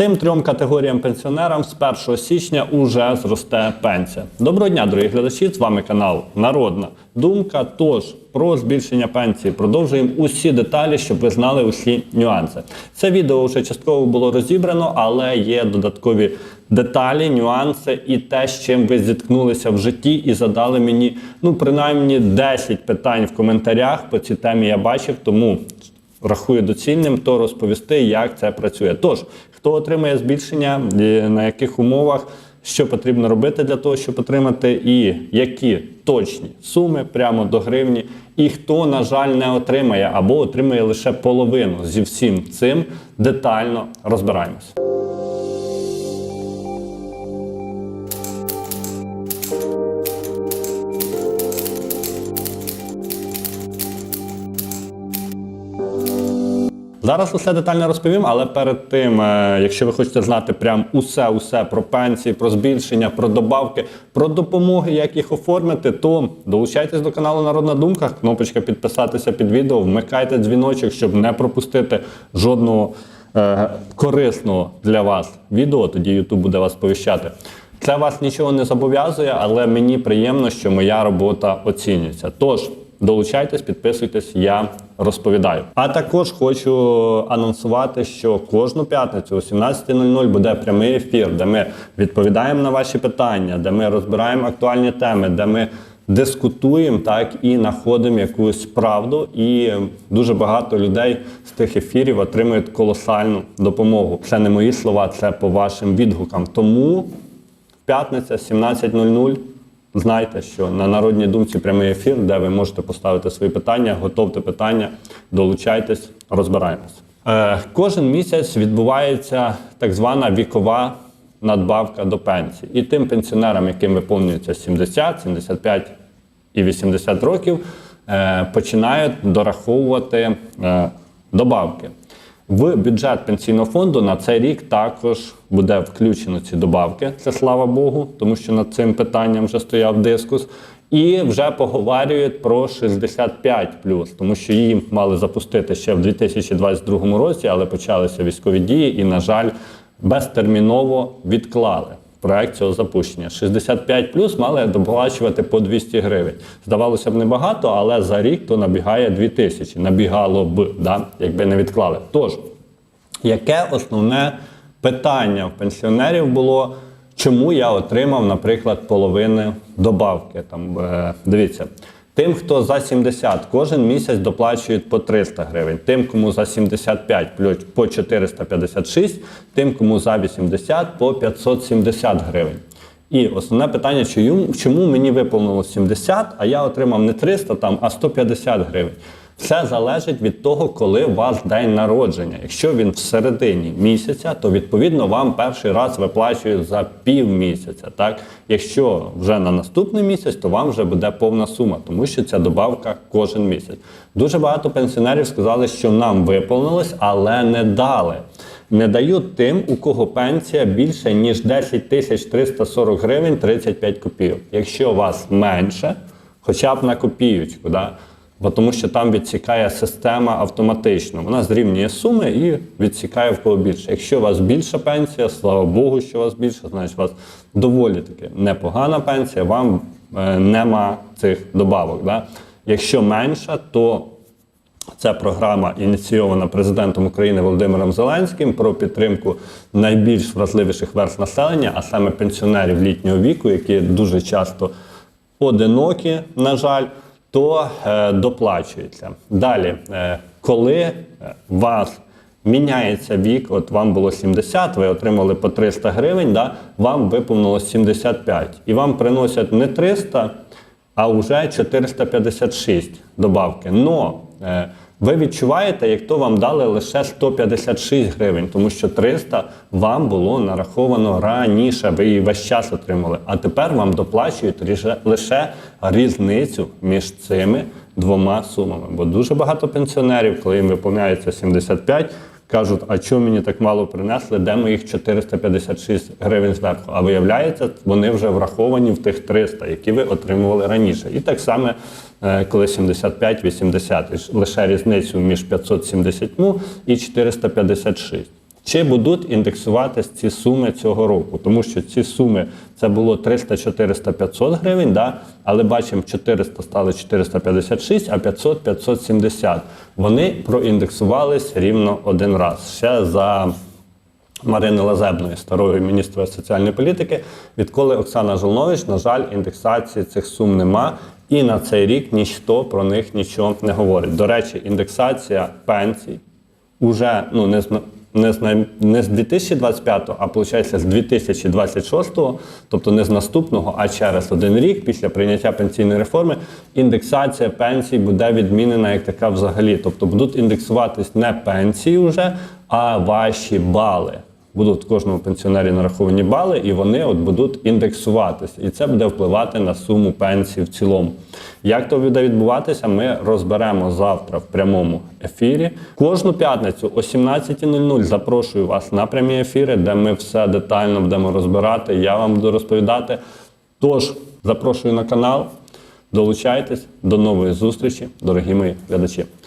Цим трьом категоріям пенсіонерам з 1 січня уже зросте пенсія. Доброго дня, дорогі глядачі! З вами канал Народна Думка. Тож про збільшення пенсії продовжуємо усі деталі, щоб ви знали усі нюанси. Це відео вже частково було розібрано, але є додаткові деталі, нюанси і те, з чим ви зіткнулися в житті, і задали мені ну принаймні 10 питань в коментарях по цій темі. Я бачив, тому рахую доцільним, то розповісти, як це працює. Тож, хто отримає збільшення, на яких умовах, що потрібно робити для того, щоб отримати, і які точні суми прямо до гривні, і хто, на жаль, не отримає або отримає лише половину зі всім цим, детально розбираємось. Зараз усе детально розповім, але перед тим, е, якщо ви хочете знати прям усе, усе про пенсії, про збільшення, про добавки, про допомоги, як їх оформити, то долучайтесь до каналу Народна Думка, кнопочка підписатися під відео, вмикайте дзвіночок, щоб не пропустити жодного е, корисного для вас відео. Тоді YouTube буде вас повіщати. Це вас нічого не зобов'язує, але мені приємно, що моя робота оцінюється. Тож. Долучайтесь, підписуйтесь, я розповідаю. А також хочу анонсувати, що кожну п'ятницю о 17.00 буде прямий ефір, де ми відповідаємо на ваші питання, де ми розбираємо актуальні теми, де ми дискутуємо так і знаходимо якусь правду. І дуже багато людей з тих ефірів отримують колосальну допомогу. Це не мої слова, це по вашим відгукам. Тому п'ятниця 17.00. Знайте, що на народній думці прямий ефір, де ви можете поставити свої питання, готовте питання, долучайтесь, розбираємось. Е, кожен місяць відбувається так звана вікова надбавка до пенсії. І тим пенсіонерам, яким виповнюється 70, 75 і 80 років, е, починають дораховувати е, добавки. В бюджет пенсійного фонду на цей рік також буде включено ці добавки. Це слава Богу, тому що над цим питанням вже стояв дискус. І вже поговорюють про 65 тому що її мали запустити ще в 2022 році, але почалися військові дії і, на жаль, безтерміново відклали проект цього запущення. 65 плюс мали доплачувати по 200 гривень. Здавалося б, небагато, але за рік то набігає 2000. Набігало б, да, якби не відклали. Тож, яке основне питання в пенсіонерів було? Чому я отримав, наприклад, половину добавки? Там е, дивіться. Тим, хто за 70 кожен місяць доплачують по 300 гривень. Тим, кому за 75 плюють по 456, тим, кому за 80 по 570 гривень. І основне питання, чому, мені виповнилось 70, а я отримав не 300, там, а 150 гривень. Все залежить від того, коли у вас день народження. Якщо він в середині місяця, то відповідно вам перший раз виплачують за пів місяця. Так? Якщо вже на наступний місяць, то вам вже буде повна сума, тому що ця добавка кожен місяць. Дуже багато пенсіонерів сказали, що нам виповнилось, але не дали. Не дають тим, у кого пенсія більше ніж 10 тисяч 340 гривень 35 копійок. Якщо у вас менше, хоча б на копійочку. Да? Бо тому що там відсікає система автоматично. Вона зрівнює суми і відсікає в кого більше. Якщо у вас більша пенсія, слава Богу, що у вас більше, значить у вас доволі таки непогана пенсія, вам е, нема цих добавок. Да? Якщо менша, то це програма ініційована президентом України Володимиром Зеленським про підтримку найбільш вразливіших верств населення, а саме пенсіонерів літнього віку, які дуже часто одинокі, на жаль то е, доплачується. Далі, е, коли у вас міняється вік, от вам було 70, ви отримали по 300 гривень, да, вам виповнилось 75. І вам приносять не 300, а вже 456 добавки. Но е, ви відчуваєте, як то вам дали лише 156 гривень, тому що 300 вам було нараховано раніше, ви її весь час отримали. А тепер вам доплачують лише різницю між цими двома сумами. Бо дуже багато пенсіонерів, коли їм виповняється 75, кажуть, а чому мені так мало принесли, де моїх 456 гривень зверху? А виявляється, вони вже враховані в тих 300, які ви отримували раніше. І так само, е, коли 75-80, І ж лише різницю між 570 і 456. Чи будуть індексуватись ці суми цього року, тому що ці суми це було 300, 400, 500 гривень, да? але бачимо, 400 стали 456, а 500 570. Вони проіндексувались рівно один раз. Ще за Марини Лазебної, старої міністра соціальної політики, відколи Оксана Жолнович, на жаль, індексації цих сум нема. І на цей рік ніхто про них нічого не говорить. До речі, індексація пенсій уже ну не не з, най- не з 2025, а виходить з 2026, тобто не з наступного, а через один рік після прийняття пенсійної реформи, індексація пенсій буде відмінена як така взагалі. Тобто будуть індексуватись не пенсії вже, а ваші бали. Будуть кожному пенсіонері нараховані бали, і вони от будуть індексуватися. І це буде впливати на суму пенсії в цілому. Як то буде відбуватися, ми розберемо завтра в прямому ефірі. Кожну п'ятницю о 17.00 запрошую вас на прямі ефіри, де ми все детально будемо розбирати. Я вам буду розповідати. Тож запрошую на канал, долучайтесь до нової зустрічі, дорогі мої глядачі.